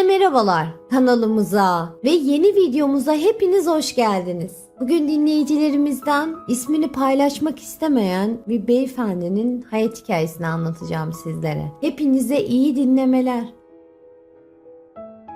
Herkese merhabalar kanalımıza ve yeni videomuza hepiniz hoş geldiniz. Bugün dinleyicilerimizden ismini paylaşmak istemeyen bir beyefendinin hayat hikayesini anlatacağım sizlere. Hepinize iyi dinlemeler.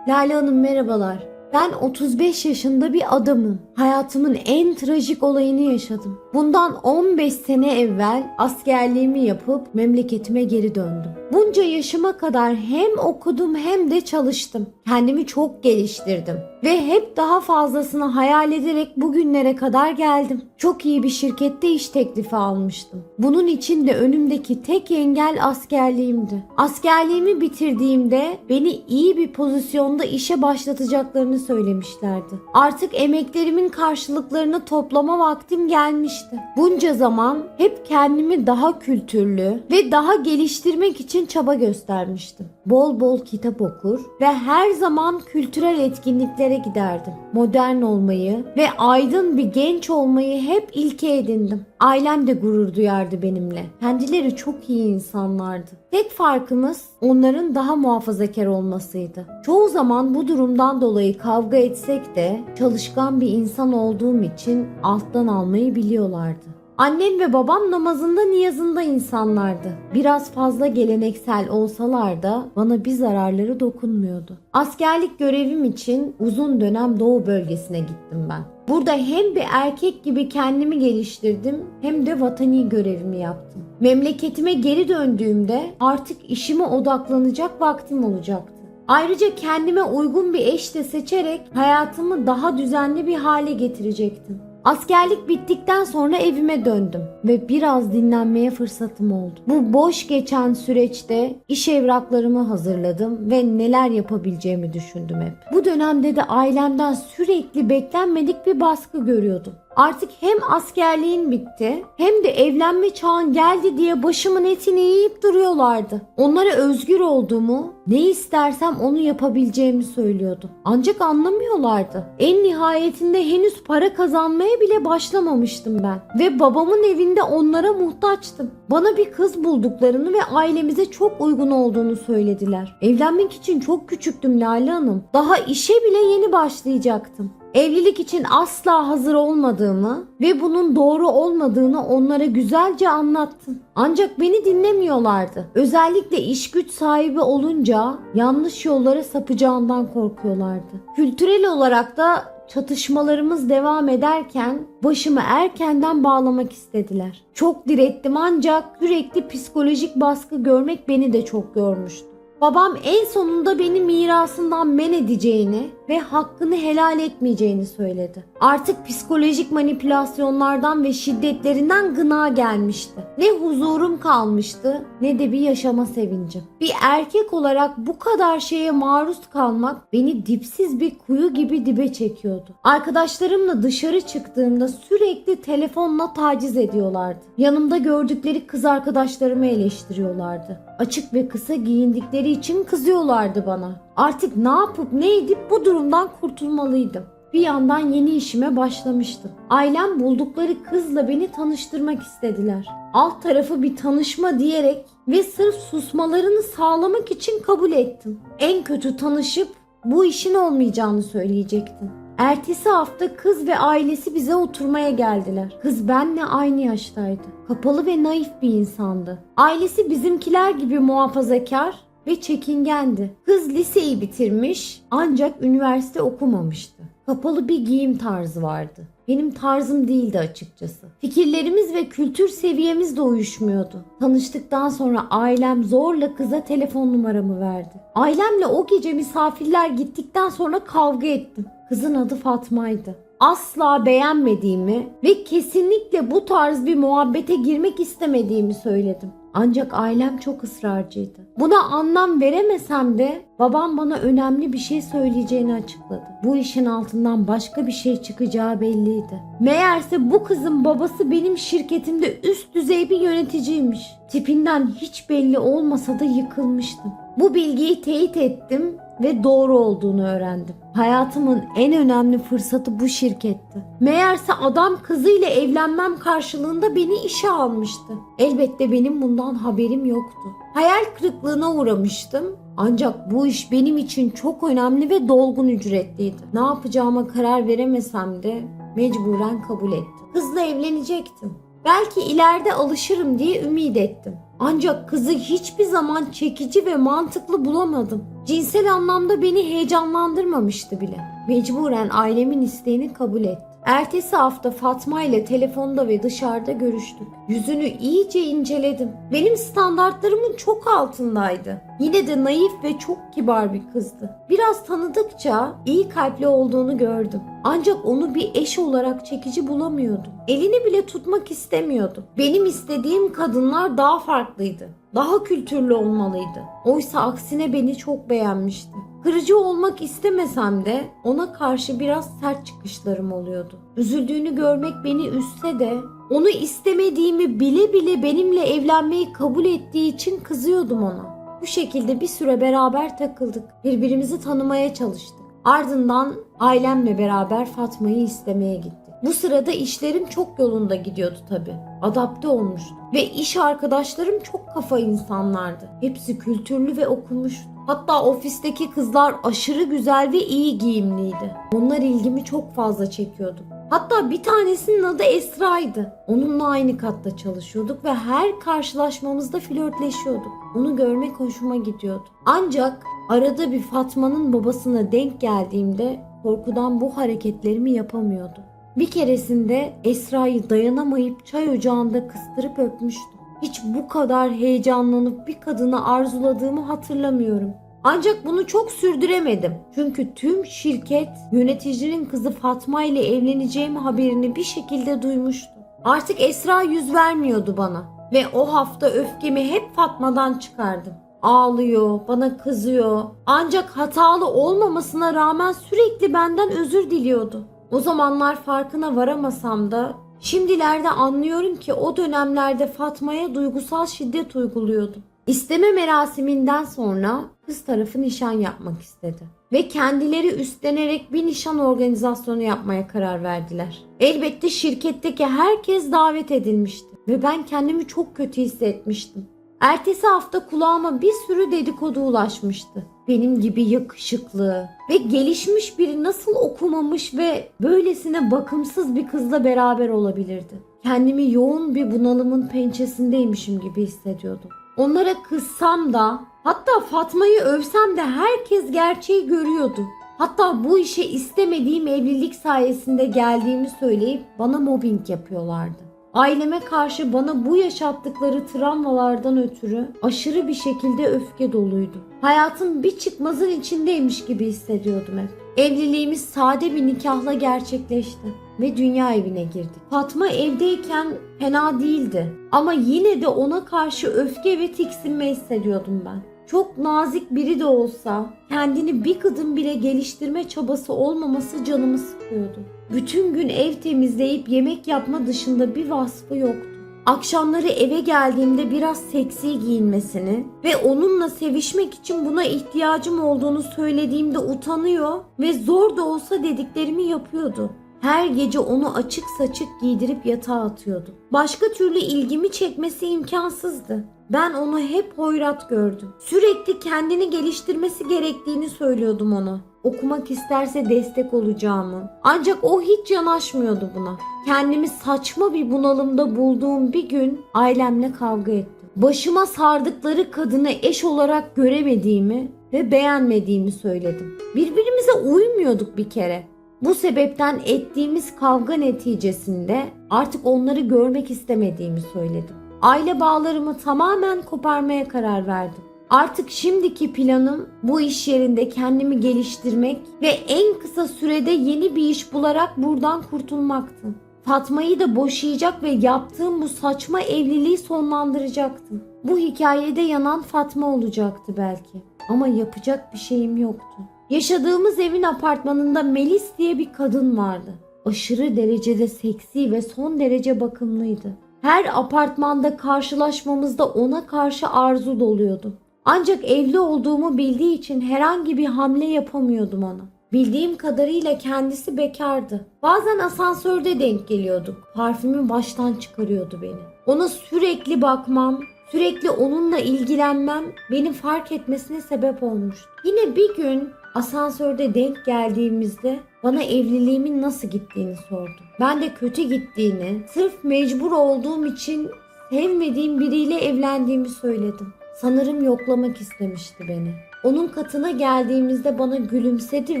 Lale Hanım merhabalar. Ben 35 yaşında bir adamım. Hayatımın en trajik olayını yaşadım. Bundan 15 sene evvel askerliğimi yapıp memleketime geri döndüm. Bunca yaşıma kadar hem okudum hem de çalıştım. Kendimi çok geliştirdim ve hep daha fazlasını hayal ederek bugünlere kadar geldim. Çok iyi bir şirkette iş teklifi almıştım. Bunun için de önümdeki tek engel askerliğimdi. Askerliğimi bitirdiğimde beni iyi bir pozisyonda işe başlatacaklarını söylemişlerdi. Artık emeklerimin karşılıklarını toplama vaktim gelmişti. Bunca zaman hep kendimi daha kültürlü ve daha geliştirmek için çaba göstermiştim. Bol bol kitap okur ve her zaman kültürel etkinliklere giderdim. Modern olmayı ve aydın bir genç olmayı hep ilke edindim. Ailem de gurur duyardı benimle. Kendileri çok iyi insanlardı. Tek farkımız onların daha muhafazakar olmasıydı. Çoğu zaman bu durumdan dolayı kavga etsek de çalışkan bir insan olduğum için alttan almayı biliyorlardı. Annem ve babam namazında niyazında insanlardı. Biraz fazla geleneksel olsalar da bana bir zararları dokunmuyordu. Askerlik görevim için uzun dönem Doğu bölgesine gittim ben. Burada hem bir erkek gibi kendimi geliştirdim hem de vatani görevimi yaptım. Memleketime geri döndüğümde artık işime odaklanacak vaktim olacaktı. Ayrıca kendime uygun bir eş de seçerek hayatımı daha düzenli bir hale getirecektim. Askerlik bittikten sonra evime döndüm ve biraz dinlenmeye fırsatım oldu. Bu boş geçen süreçte iş evraklarımı hazırladım ve neler yapabileceğimi düşündüm hep. Bu dönemde de ailemden sürekli beklenmedik bir baskı görüyordum. Artık hem askerliğin bitti hem de evlenme çağın geldi diye başımın etini yiyip duruyorlardı. Onlara özgür olduğumu, ne istersem onu yapabileceğimi söylüyordum. Ancak anlamıyorlardı. En nihayetinde henüz para kazanmaya bile başlamamıştım ben. Ve babamın evinde onlara muhtaçtım. Bana bir kız bulduklarını ve ailemize çok uygun olduğunu söylediler. Evlenmek için çok küçüktüm Lale Hanım. Daha işe bile yeni başlayacaktım. Evlilik için asla hazır olmadığımı ve bunun doğru olmadığını onlara güzelce anlattım. Ancak beni dinlemiyorlardı. Özellikle iş güç sahibi olunca yanlış yollara sapacağından korkuyorlardı. Kültürel olarak da çatışmalarımız devam ederken başımı erkenden bağlamak istediler. Çok direttim ancak sürekli psikolojik baskı görmek beni de çok yormuştu. Babam en sonunda beni mirasından men edeceğini ve hakkını helal etmeyeceğini söyledi. Artık psikolojik manipülasyonlardan ve şiddetlerinden gına gelmişti. Ne huzurum kalmıştı ne de bir yaşama sevincim. Bir erkek olarak bu kadar şeye maruz kalmak beni dipsiz bir kuyu gibi dibe çekiyordu. Arkadaşlarımla dışarı çıktığımda sürekli telefonla taciz ediyorlardı. Yanımda gördükleri kız arkadaşlarımı eleştiriyorlardı. Açık ve kısa giyindikleri için kızıyorlardı bana. Artık ne yapıp ne edip bu durumdan kurtulmalıydım. Bir yandan yeni işime başlamıştım. Ailem buldukları kızla beni tanıştırmak istediler. Alt tarafı bir tanışma diyerek ve sırf susmalarını sağlamak için kabul ettim. En kötü tanışıp bu işin olmayacağını söyleyecektim. Ertesi hafta kız ve ailesi bize oturmaya geldiler. Kız benle aynı yaştaydı. Kapalı ve naif bir insandı. Ailesi bizimkiler gibi muhafazakar ve çekingendi. Kız liseyi bitirmiş ancak üniversite okumamıştı. Kapalı bir giyim tarzı vardı. Benim tarzım değildi açıkçası. Fikirlerimiz ve kültür seviyemiz de uyuşmuyordu. Tanıştıktan sonra ailem zorla kıza telefon numaramı verdi. Ailemle o gece misafirler gittikten sonra kavga ettim. Kızın adı Fatma'ydı. Asla beğenmediğimi ve kesinlikle bu tarz bir muhabbete girmek istemediğimi söyledim. Ancak ailem çok ısrarcıydı. Buna anlam veremesem de babam bana önemli bir şey söyleyeceğini açıkladı. Bu işin altından başka bir şey çıkacağı belliydi. Meğerse bu kızın babası benim şirketimde üst düzey bir yöneticiymiş. Tipinden hiç belli olmasa da yıkılmıştım. Bu bilgiyi teyit ettim ve doğru olduğunu öğrendim. Hayatımın en önemli fırsatı bu şirketti. Meğerse adam kızıyla evlenmem karşılığında beni işe almıştı. Elbette benim bundan haberim yoktu. Hayal kırıklığına uğramıştım. Ancak bu iş benim için çok önemli ve dolgun ücretliydi. Ne yapacağıma karar veremesem de mecburen kabul ettim. Kızla evlenecektim. Belki ileride alışırım diye ümit ettim. Ancak kızı hiçbir zaman çekici ve mantıklı bulamadım. Cinsel anlamda beni heyecanlandırmamıştı bile. Mecburen ailemin isteğini kabul ettim. Ertesi hafta Fatma ile telefonda ve dışarıda görüştük. Yüzünü iyice inceledim. Benim standartlarımın çok altındaydı. Yine de naif ve çok kibar bir kızdı. Biraz tanıdıkça iyi kalpli olduğunu gördüm. Ancak onu bir eş olarak çekici bulamıyordum. Elini bile tutmak istemiyordum. Benim istediğim kadınlar daha farklıydı. Daha kültürlü olmalıydı. Oysa aksine beni çok beğenmişti. Kırıcı olmak istemesem de ona karşı biraz sert çıkışlarım oluyordu. Üzüldüğünü görmek beni üzse de onu istemediğimi bile bile benimle evlenmeyi kabul ettiği için kızıyordum ona. Bu şekilde bir süre beraber takıldık. Birbirimizi tanımaya çalıştık. Ardından ailemle beraber Fatma'yı istemeye gittik. Bu sırada işlerim çok yolunda gidiyordu tabii. Adapte olmuştum. Ve iş arkadaşlarım çok kafa insanlardı. Hepsi kültürlü ve okumuştu. Hatta ofisteki kızlar aşırı güzel ve iyi giyimliydi. Onlar ilgimi çok fazla çekiyordu. Hatta bir tanesinin adı Esra'ydı. Onunla aynı katta çalışıyorduk ve her karşılaşmamızda flörtleşiyorduk. Onu görmek hoşuma gidiyordu. Ancak arada bir Fatma'nın babasına denk geldiğimde korkudan bu hareketlerimi yapamıyordu. Bir keresinde Esra'yı dayanamayıp çay ocağında kıstırıp öpmüştüm. Hiç bu kadar heyecanlanıp bir kadını arzuladığımı hatırlamıyorum. Ancak bunu çok sürdüremedim. Çünkü tüm şirket yöneticinin kızı Fatma ile evleneceğim haberini bir şekilde duymuştu. Artık Esra yüz vermiyordu bana ve o hafta öfkemi hep Fatma'dan çıkardım. Ağlıyor, bana kızıyor. Ancak hatalı olmamasına rağmen sürekli benden özür diliyordu. O zamanlar farkına varamasam da şimdilerde anlıyorum ki o dönemlerde Fatma'ya duygusal şiddet uyguluyordu. İsteme merasiminden sonra kız tarafı nişan yapmak istedi. Ve kendileri üstlenerek bir nişan organizasyonu yapmaya karar verdiler. Elbette şirketteki herkes davet edilmişti. Ve ben kendimi çok kötü hissetmiştim. Ertesi hafta kulağıma bir sürü dedikodu ulaşmıştı. Benim gibi yakışıklı ve gelişmiş biri nasıl okumamış ve böylesine bakımsız bir kızla beraber olabilirdi. Kendimi yoğun bir bunalımın pençesindeymişim gibi hissediyordum. Onlara kızsam da hatta Fatma'yı övsem de herkes gerçeği görüyordu. Hatta bu işe istemediğim evlilik sayesinde geldiğimi söyleyip bana mobbing yapıyorlardı. Aileme karşı bana bu yaşattıkları travmalardan ötürü aşırı bir şekilde öfke doluydu. Hayatım bir çıkmazın içindeymiş gibi hissediyordum hep. Evliliğimiz sade bir nikahla gerçekleşti ve dünya evine girdik. Fatma evdeyken fena değildi ama yine de ona karşı öfke ve tiksinme hissediyordum ben. Çok nazik biri de olsa kendini bir kadın bile geliştirme çabası olmaması canımı sıkıyordu. Bütün gün ev temizleyip yemek yapma dışında bir vasfı yoktu. Akşamları eve geldiğimde biraz seksi giyinmesini ve onunla sevişmek için buna ihtiyacım olduğunu söylediğimde utanıyor ve zor da olsa dediklerimi yapıyordu. Her gece onu açık saçık giydirip yatağa atıyordu. Başka türlü ilgimi çekmesi imkansızdı. Ben onu hep hoyrat gördüm. Sürekli kendini geliştirmesi gerektiğini söylüyordum ona. Okumak isterse destek olacağımı. Ancak o hiç yanaşmıyordu buna. Kendimi saçma bir bunalımda bulduğum bir gün ailemle kavga ettim. Başıma sardıkları kadını eş olarak göremediğimi ve beğenmediğimi söyledim. Birbirimize uymuyorduk bir kere. Bu sebepten ettiğimiz kavga neticesinde artık onları görmek istemediğimi söyledim. Aile bağlarımı tamamen koparmaya karar verdim. Artık şimdiki planım bu iş yerinde kendimi geliştirmek ve en kısa sürede yeni bir iş bularak buradan kurtulmaktı. Fatma'yı da boşayacak ve yaptığım bu saçma evliliği sonlandıracaktım. Bu hikayede yanan Fatma olacaktı belki. Ama yapacak bir şeyim yoktu. Yaşadığımız evin apartmanında Melis diye bir kadın vardı. Aşırı derecede seksi ve son derece bakımlıydı. Her apartmanda karşılaşmamızda ona karşı arzu doluyordu. Ancak evli olduğumu bildiği için herhangi bir hamle yapamıyordum ona. Bildiğim kadarıyla kendisi bekardı. Bazen asansörde denk geliyorduk. Parfümü baştan çıkarıyordu beni. Ona sürekli bakmam, sürekli onunla ilgilenmem beni fark etmesine sebep olmuştu. Yine bir gün asansörde denk geldiğimizde bana evliliğimin nasıl gittiğini sordu. Ben de kötü gittiğini, sırf mecbur olduğum için sevmediğim biriyle evlendiğimi söyledim. Sanırım yoklamak istemişti beni. Onun katına geldiğimizde bana gülümsedi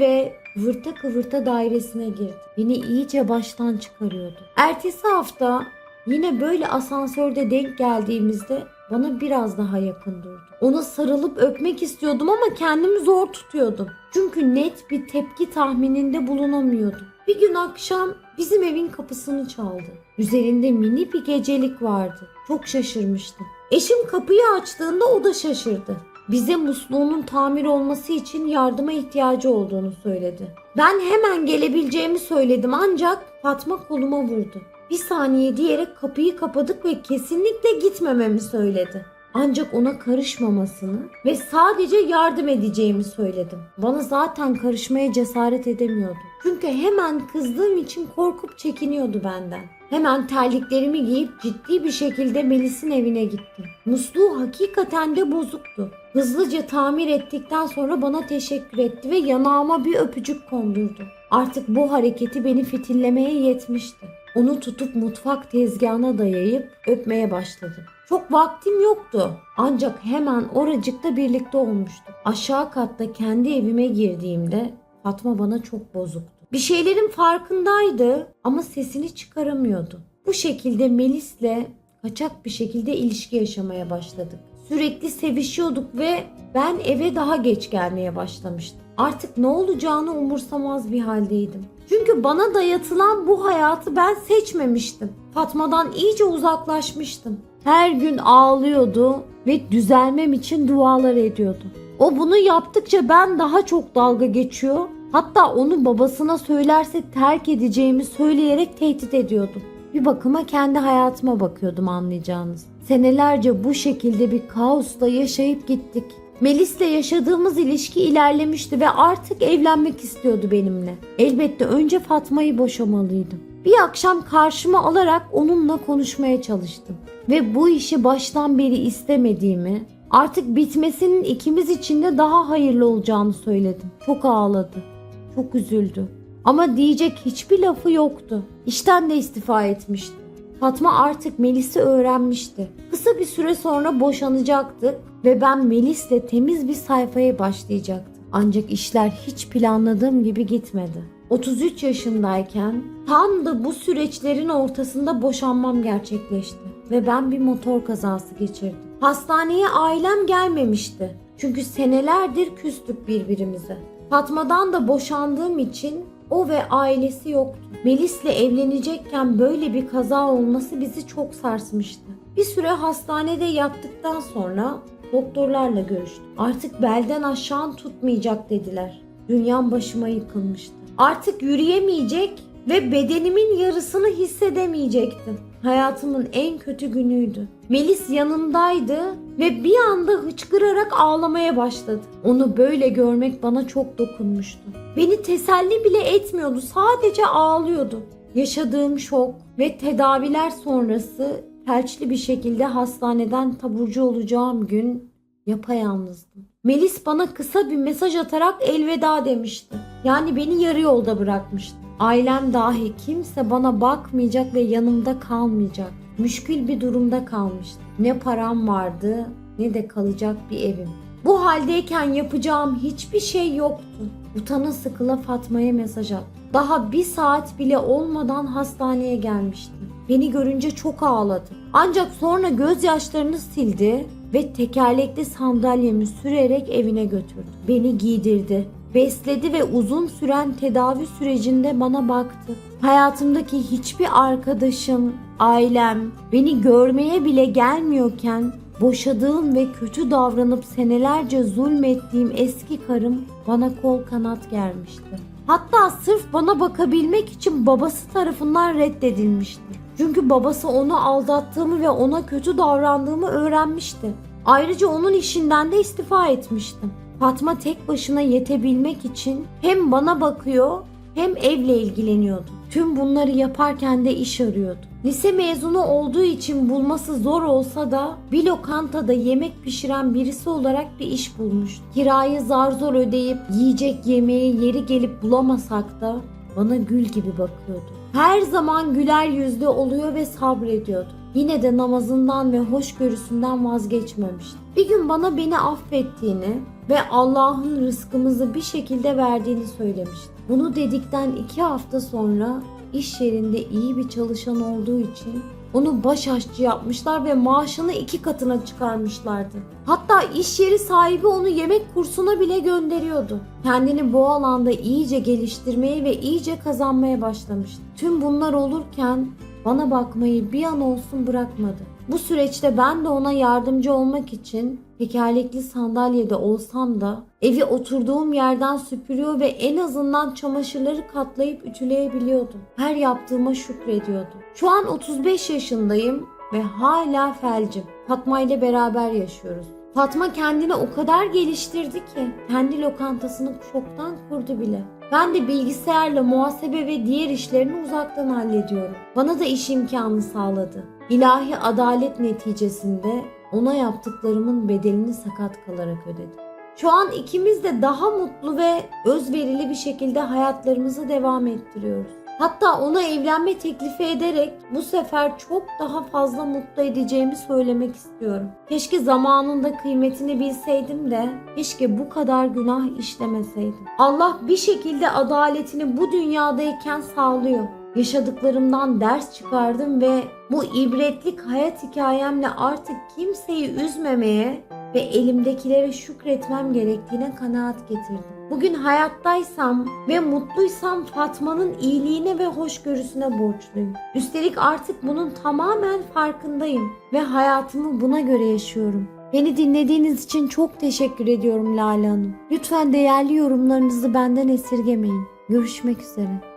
ve kıvırta kıvırta dairesine girdi. Beni iyice baştan çıkarıyordu. Ertesi hafta yine böyle asansörde denk geldiğimizde bana biraz daha yakın durdu. Ona sarılıp öpmek istiyordum ama kendimi zor tutuyordum. Çünkü net bir tepki tahmininde bulunamıyordum. Bir gün akşam bizim evin kapısını çaldı. Üzerinde mini bir gecelik vardı. Çok şaşırmıştım. Eşim kapıyı açtığında o da şaşırdı. Bize musluğunun tamir olması için yardıma ihtiyacı olduğunu söyledi. Ben hemen gelebileceğimi söyledim ancak Fatma koluma vurdu. Bir saniye diyerek kapıyı kapadık ve kesinlikle gitmememi söyledi. Ancak ona karışmamasını ve sadece yardım edeceğimi söyledim. Bana zaten karışmaya cesaret edemiyordu. Çünkü hemen kızdığım için korkup çekiniyordu benden. Hemen terliklerimi giyip ciddi bir şekilde Melis'in evine gittim. Musluğu hakikaten de bozuktu. Hızlıca tamir ettikten sonra bana teşekkür etti ve yanağıma bir öpücük kondurdu. Artık bu hareketi beni fitillemeye yetmişti. Onu tutup mutfak tezgahına dayayıp öpmeye başladım. Çok vaktim yoktu. Ancak hemen oracıkta birlikte olmuştuk. Aşağı katta kendi evime girdiğimde Fatma bana çok bozuktu. Bir şeylerin farkındaydı ama sesini çıkaramıyordu. Bu şekilde Melis'le kaçak bir şekilde ilişki yaşamaya başladık. Sürekli sevişiyorduk ve ben eve daha geç gelmeye başlamıştım. Artık ne olacağını umursamaz bir haldeydim. Çünkü bana dayatılan bu hayatı ben seçmemiştim. Fatma'dan iyice uzaklaşmıştım. Her gün ağlıyordu ve düzelmem için dualar ediyordu. O bunu yaptıkça ben daha çok dalga geçiyor. Hatta onu babasına söylerse terk edeceğimi söyleyerek tehdit ediyordum. Bir bakıma kendi hayatıma bakıyordum anlayacağınız. Senelerce bu şekilde bir kaosla yaşayıp gittik. Melis'le yaşadığımız ilişki ilerlemişti ve artık evlenmek istiyordu benimle. Elbette önce Fatma'yı boşamalıydım. Bir akşam karşıma alarak onunla konuşmaya çalıştım. Ve bu işi baştan beri istemediğimi, artık bitmesinin ikimiz için de daha hayırlı olacağını söyledim. Çok ağladı. Çok üzüldü. Ama diyecek hiçbir lafı yoktu. İşten de istifa etmişti. Fatma artık Melis'i öğrenmişti. Kısa bir süre sonra boşanacaktık ve ben Melis'le temiz bir sayfaya başlayacaktım. Ancak işler hiç planladığım gibi gitmedi. 33 yaşındayken tam da bu süreçlerin ortasında boşanmam gerçekleşti ve ben bir motor kazası geçirdim. Hastaneye ailem gelmemişti. Çünkü senelerdir küstük birbirimize. Fatma'dan da boşandığım için o ve ailesi yoktu. Melis'le evlenecekken böyle bir kaza olması bizi çok sarsmıştı. Bir süre hastanede yattıktan sonra doktorlarla görüştüm. Artık belden aşağı tutmayacak dediler. Dünyam başıma yıkılmıştı. Artık yürüyemeyecek ve bedenimin yarısını hissedemeyecektim. Hayatımın en kötü günüydü. Melis yanımdaydı ve bir anda hıçkırarak ağlamaya başladı. Onu böyle görmek bana çok dokunmuştu. Beni teselli bile etmiyordu, sadece ağlıyordu. Yaşadığım şok ve tedaviler sonrası felçli bir şekilde hastaneden taburcu olacağım gün yapayalnızdım. Melis bana kısa bir mesaj atarak elveda demişti. Yani beni yarı yolda bırakmıştı. Ailem dahi kimse bana bakmayacak ve yanımda kalmayacak. Müşkül bir durumda kalmıştım. Ne param vardı ne de kalacak bir evim. Bu haldeyken yapacağım hiçbir şey yoktu. Utana sıkıla Fatma'ya mesaj attım. Daha bir saat bile olmadan hastaneye gelmişti. Beni görünce çok ağladı. Ancak sonra gözyaşlarını sildi ve tekerlekli sandalyemi sürerek evine götürdü. Beni giydirdi, besledi ve uzun süren tedavi sürecinde bana baktı. Hayatımdaki hiçbir arkadaşım, ailem beni görmeye bile gelmiyorken boşadığım ve kötü davranıp senelerce zulmettiğim eski karım bana kol kanat germişti. Hatta sırf bana bakabilmek için babası tarafından reddedilmişti. Çünkü babası onu aldattığımı ve ona kötü davrandığımı öğrenmişti. Ayrıca onun işinden de istifa etmiştim. Fatma tek başına yetebilmek için hem bana bakıyor hem evle ilgileniyordu. Tüm bunları yaparken de iş arıyordu. Lise mezunu olduğu için bulması zor olsa da bir lokantada yemek pişiren birisi olarak bir iş bulmuş. Kirayı zar zor ödeyip yiyecek yemeği yeri gelip bulamasak da bana gül gibi bakıyordu. Her zaman güler yüzlü oluyor ve sabrediyordu. Yine de namazından ve hoşgörüsünden vazgeçmemişti. Bir gün bana beni affettiğini ve Allah'ın rızkımızı bir şekilde verdiğini söylemişti. Bunu dedikten iki hafta sonra iş yerinde iyi bir çalışan olduğu için onu baş aşçı yapmışlar ve maaşını iki katına çıkarmışlardı. Hatta iş yeri sahibi onu yemek kursuna bile gönderiyordu. Kendini bu alanda iyice geliştirmeye ve iyice kazanmaya başlamıştı. Tüm bunlar olurken bana bakmayı bir an olsun bırakmadı. Bu süreçte ben de ona yardımcı olmak için tekerlekli sandalyede olsam da evi oturduğum yerden süpürüyor ve en azından çamaşırları katlayıp ütüleyebiliyordum. Her yaptığıma şükrediyordum. Şu an 35 yaşındayım ve hala felcim. Fatma ile beraber yaşıyoruz. Fatma kendini o kadar geliştirdi ki kendi lokantasını çoktan kurdu bile. Ben de bilgisayarla muhasebe ve diğer işlerini uzaktan hallediyorum. Bana da iş imkanı sağladı. İlahi adalet neticesinde ona yaptıklarımın bedelini sakat kalarak ödedim. Şu an ikimiz de daha mutlu ve özverili bir şekilde hayatlarımızı devam ettiriyoruz. Hatta ona evlenme teklifi ederek bu sefer çok daha fazla mutlu edeceğimi söylemek istiyorum. Keşke zamanında kıymetini bilseydim de keşke bu kadar günah işlemeseydim. Allah bir şekilde adaletini bu dünyadayken sağlıyor. Yaşadıklarımdan ders çıkardım ve bu ibretlik hayat hikayemle artık kimseyi üzmemeye ve elimdekilere şükretmem gerektiğine kanaat getirdim. Bugün hayattaysam ve mutluysam Fatma'nın iyiliğine ve hoşgörüsüne borçluyum. Üstelik artık bunun tamamen farkındayım ve hayatımı buna göre yaşıyorum. Beni dinlediğiniz için çok teşekkür ediyorum Lale Hanım. Lütfen değerli yorumlarınızı benden esirgemeyin. Görüşmek üzere.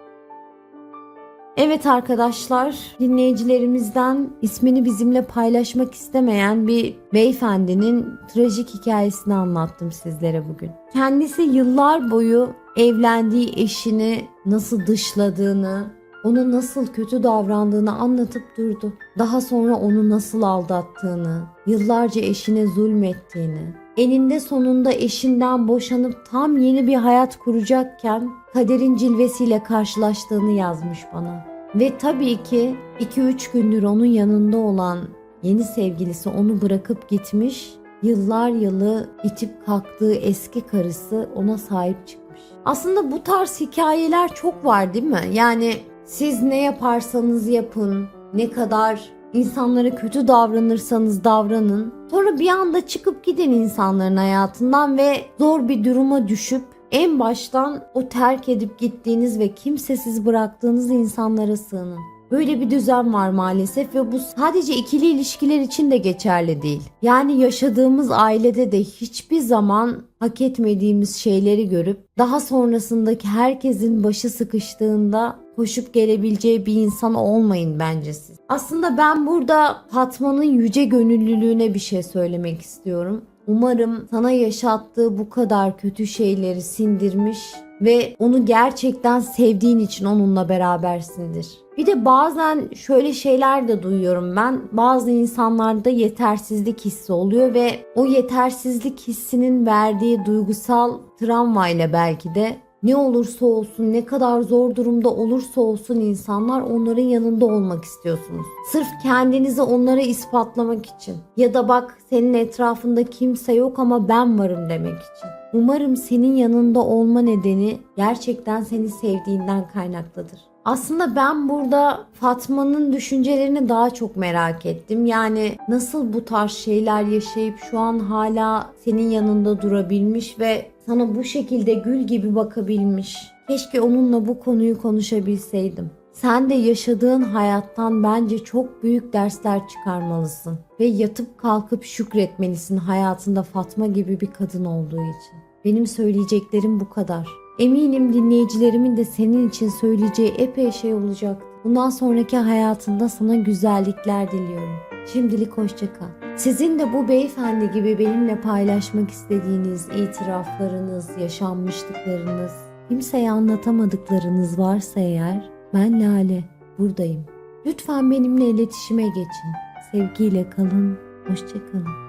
Evet arkadaşlar, dinleyicilerimizden ismini bizimle paylaşmak istemeyen bir beyefendinin trajik hikayesini anlattım sizlere bugün. Kendisi yıllar boyu evlendiği eşini nasıl dışladığını, ona nasıl kötü davrandığını anlatıp durdu. Daha sonra onu nasıl aldattığını, yıllarca eşine zulmettiğini, eninde sonunda eşinden boşanıp tam yeni bir hayat kuracakken kaderin cilvesiyle karşılaştığını yazmış bana. Ve tabii ki 2-3 gündür onun yanında olan yeni sevgilisi onu bırakıp gitmiş. Yıllar yılı itip kalktığı eski karısı ona sahip çıkmış. Aslında bu tarz hikayeler çok var değil mi? Yani siz ne yaparsanız yapın, ne kadar insanlara kötü davranırsanız davranın. Sonra bir anda çıkıp gidin insanların hayatından ve zor bir duruma düşüp en baştan o terk edip gittiğiniz ve kimsesiz bıraktığınız insanlara sığının. Böyle bir düzen var maalesef ve bu sadece ikili ilişkiler için de geçerli değil. Yani yaşadığımız ailede de hiçbir zaman hak etmediğimiz şeyleri görüp daha sonrasındaki herkesin başı sıkıştığında koşup gelebileceği bir insan olmayın bence siz. Aslında ben burada Fatma'nın yüce gönüllülüğüne bir şey söylemek istiyorum. Umarım sana yaşattığı bu kadar kötü şeyleri sindirmiş ve onu gerçekten sevdiğin için onunla berabersindir. Bir de bazen şöyle şeyler de duyuyorum ben. Bazı insanlarda yetersizlik hissi oluyor ve o yetersizlik hissinin verdiği duygusal travmayla belki de ne olursa olsun, ne kadar zor durumda olursa olsun insanlar onların yanında olmak istiyorsunuz. Sırf kendinizi onlara ispatlamak için. Ya da bak senin etrafında kimse yok ama ben varım demek için. Umarım senin yanında olma nedeni gerçekten seni sevdiğinden kaynaklıdır. Aslında ben burada Fatma'nın düşüncelerini daha çok merak ettim. Yani nasıl bu tarz şeyler yaşayıp şu an hala senin yanında durabilmiş ve sana bu şekilde gül gibi bakabilmiş. Keşke onunla bu konuyu konuşabilseydim. Sen de yaşadığın hayattan bence çok büyük dersler çıkarmalısın ve yatıp kalkıp şükretmelisin hayatında Fatma gibi bir kadın olduğu için. Benim söyleyeceklerim bu kadar. Eminim dinleyicilerimin de senin için söyleyeceği epey şey olacak. Bundan sonraki hayatında sana güzellikler diliyorum. Şimdilik hoşça kal. Sizin de bu beyefendi gibi benimle paylaşmak istediğiniz itiraflarınız, yaşanmışlıklarınız, kimseye anlatamadıklarınız varsa eğer ben Lale buradayım. Lütfen benimle iletişime geçin. Sevgiyle kalın, hoşçakalın.